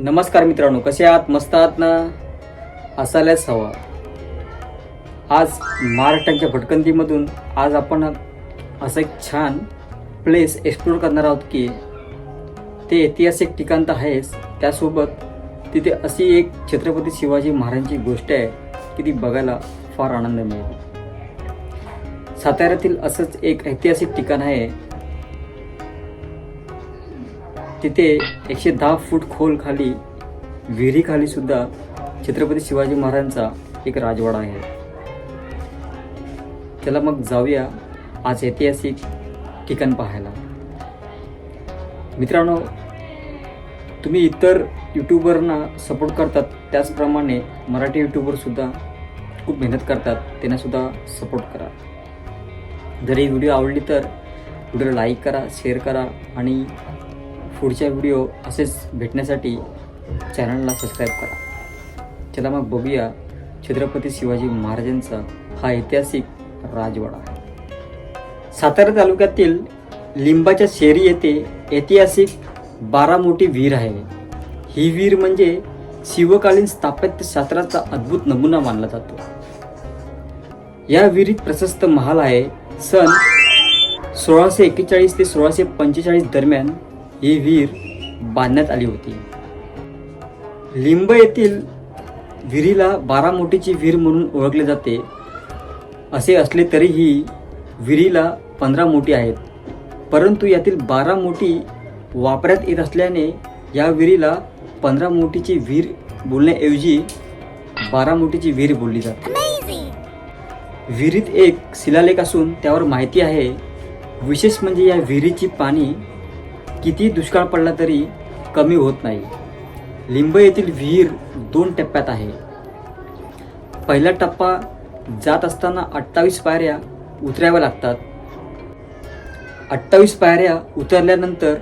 नमस्कार मित्रांनो कसे आहात? मस्त आहात ना? असायलाच हवा. आज महाराष्ट्राच्या भटकंतीमधून आज आपण असं एक छान प्लेस एक्सप्लोर करणार आहोत की ते ऐतिहासिक ठिकाण तर आहेच. त्यासोबत तिथे अशी एक छत्रपती शिवाजी महाराजांची गोष्ट आहे की ती बघायला फार आनंद मिळेल. साताऱ्यातील असंच एक ऐतिहासिक ठिकाण आहे. तिथे एकशे दहा फूट खोल खाली विहिरीखाली सुद्धा छत्रपती शिवाजी महाराजांचा एक राजवाडा आहे. चला मग जाऊया आज ऐतिहासिक ठिकाण पाहायला. मित्रांनो तुम्ही इतर यूट्यूबरना सपोर्ट करतात त्याचप्रमाणे मराठी यूट्यूबरसुद्धा खूप मेहनत करतात त्यांनासुद्धा सपोर्ट करा. जर ही व्हिडिओ आवडली तर व्हिडिओला लाईक करा शेअर करा आणि पुढच्या व्हिडिओ असेच भेटण्यासाठी चॅनलला सबस्क्राईब करा. चला मग बघूया छत्रपती शिवाजी महाराजांचा हा ऐतिहासिक राजवाडा. सातारा तालुक्यातील लिंबाच्या शेरी येथे ऐतिहासिक बारा मोठी विहीर आहे. ही विहीर म्हणजे शिवकालीन स्थापत्यशास्त्राचा अद्भुत नमुना मानला जातो. या विहिरीत प्रशस्त महाल आहे. सन सोळाशे एक्केचाळीस ते सोळाशे पंचेचाळीस दरम्यान ही विहीर बांधण्यात आली होती. लिंब येथील विहिरीला बारा मोठीची विहीर म्हणून ओळखले जाते. असे असले तरीही विहिरीला पंधरा मोठी आहेत. परंतु यातील बारा मोठी वापरात येत असल्याने या विहिरीला पंधरा मोठीची विहीर बोलण्याऐवजी बारा मोठीची विहीर बोलली जाते. विहिरीत एक शिलालेख असून त्यावर माहिती आहे. विशेष म्हणजे या विहिरीची पाणी किती दुष्काळ पडला तरी कमी होत नाही. लिंब येथील विहीर दोन टप्प्यात आहे. पहिला टप्पा जात असताना अठ्ठावीस पायऱ्या उतराव्या लागतात. अठ्ठावीस पायऱ्या उतरल्यानंतर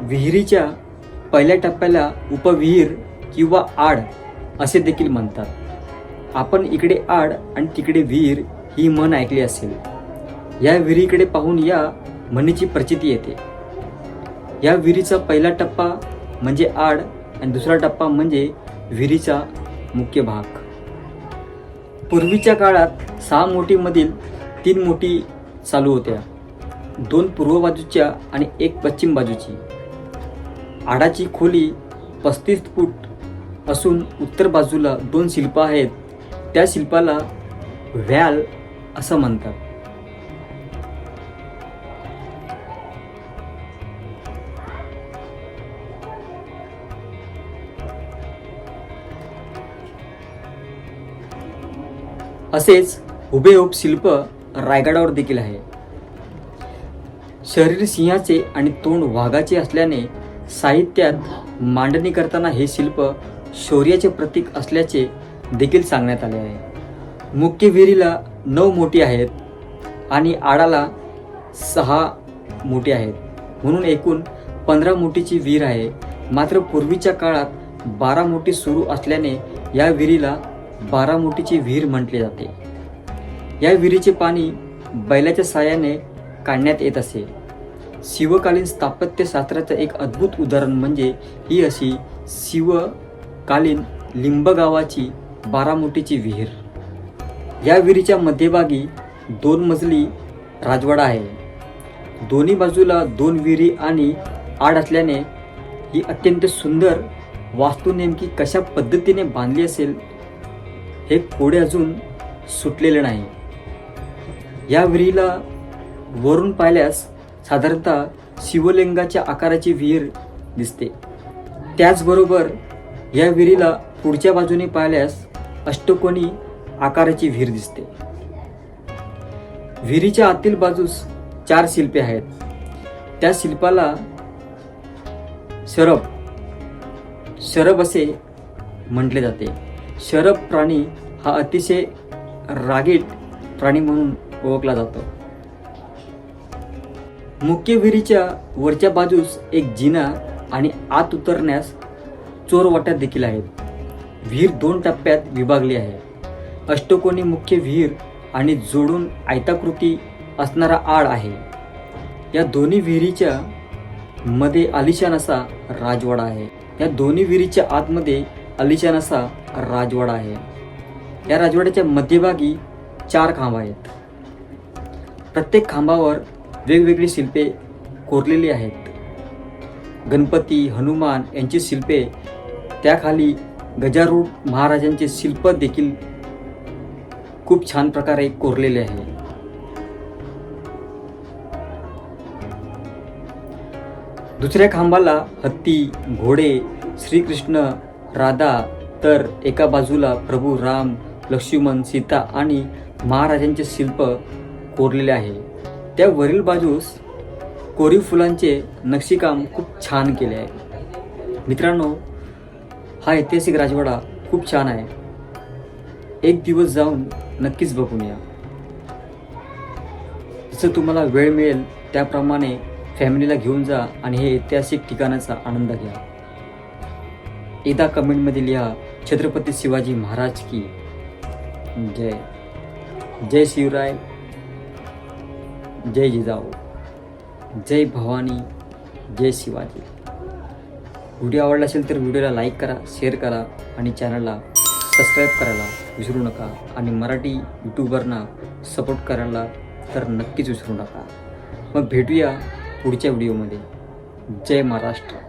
विहिरीच्या पहिल्या टप्प्याला उपविहीर किंवा आड असे देखील म्हणतात. आपण इकडे आड आणि तिकडे विहीर ही म्हण ऐकली असेल. या विहिरीकडे पाहून या म्हणीची प्रचिती येते. या विहिरीचा पहिला टप्पा म्हणजे आड आणि दुसरा टप्पा म्हणजे विहिरीचा मुख्य भाग. पूर्वीच्या काळात सहा मोठीमधील तीन मोठी चालू होत्या. दोन पूर्व बाजूच्या आणि एक पश्चिम बाजूची. आडाची खोली पस्तीस फूट असून उत्तर बाजूला दोन शिल्प आहेत. त्या शिल्पाला व्हॅल असं म्हणतात. असेच हुबेहूब शिल्प रायगडावर देखील आहे. शरीर सिंहाचे आणि तोंड वाघाचे असल्याने साहित्यात मांडणी करताना हे शिल्प शौर्याचे प्रतीक असल्याचे देखील सांगण्यात आले आहे. मुख्य विहिरीला नऊ मोठी आहेत आणि आडाला सहा मोठी आहेत. म्हणून एकूण पंधरा मोठीची विहीर आहे. मात्र पूर्वीच्या काळात बारा मोठी सुरू असल्याने या विहिरीला बारामोटीची विहीर म्हटले जाते. या विहिरीचे पाणी बैलाच्या साहाय्याने काढण्यात येत असे. शिवकालीन स्थापत्यशास्त्राचं एक अद्भुत उदाहरण म्हणजे ही अशी शिवकालीन लिंबगावाची बारामोटीची विहीर. या विहिरीच्या मध्यभागी दोन मजली राजवाडा आहे. दोन्ही बाजूला दोन विहिरी आणि आड असल्याने ही अत्यंत सुंदर वास्तू नेमकी कशा पद्धतीने बांधली असेल हे कोडे अजून सुटलेले नाही. या विहिरीला वरून पाहिल्यास साधारणतः शिवलिंगाच्या आकाराची विहीर दिसते. त्याचबरोबर या विहिरीला पुढच्या बाजूने पाहिल्यास अष्टकोनी आकाराची विहीर दिसते. विहिरीच्या आतील बाजूस चार शिल्पे आहेत. त्या शिल्पाला शरब शरब असे म्हटले जाते. शरब प्राणी हा अतिशय रागीट प्राणी म्हणून ओळखला जातो. मुख्य विहिरीच्या वरच्या बाजूस एक जिना आणि आत उतरण्यास चोरवाट्या देखील आहेत. विहीर दोन टप्प्यात विभागली आहे. अष्टकोनी मुख्य विहीर आणि जोडून आयताकृती असणारा आड आहे. या दोन्ही विहिरीच्या मध्ये अलिशान असा राजवाडा आहे. या दोन्ही विहिरीच्या आतमध्ये अलिशान असा राजवाडा आहे. या राजवाड्याच्या मध्यभागी चार खांब आहेत. प्रत्येक खांबावर वेगवेगळी शिल्पे कोरलेली आहेत. गणपती हनुमान यांची शिल्पे त्याखाली गजारूढ महाराजांचे शिल्प देखील खूप छान प्रकारे कोरलेले आहे. दुसऱ्या खांबाला हत्ती घोडे श्रीकृष्ण राधा तर एका बाजूला प्रभू राम लक्ष्मण सीता आणि महाराजांचे शिल्प कोरलेले आहे. त्या वरील बाजूस कोरीव फुलांचे नक्षीकाम खूप छान केले आहे. मित्रांनो हा ऐतिहासिक राजवाडा खूप छान आहे. एक दिवस जाऊन नक्कीच बघून या. जसं तुम्हाला वेळ मिळेल त्याप्रमाणे फॅमिलीला घेऊन जा आणि हे ऐतिहासिक ठिकाणाचा आनंद घ्या. एकदा कमेंटमध्ये लिहा छत्रपती शिवाजी महाराज की जय. जय शिवराय जय जिजाऊ जय भवानी जय शिवाजी. व्हिडिओ आवडला असेल तर व्हिडिओला लाईक करा शेअर करा आणि चॅनलला सबस्क्राईब करायला विसरू नका. आणि मराठी यूट्यूबरना सपोर्ट करायला तर नक्कीच विसरू नका. मग भेटूया पुढच्या व्हिडिओमध्ये जय महाराष्ट्र.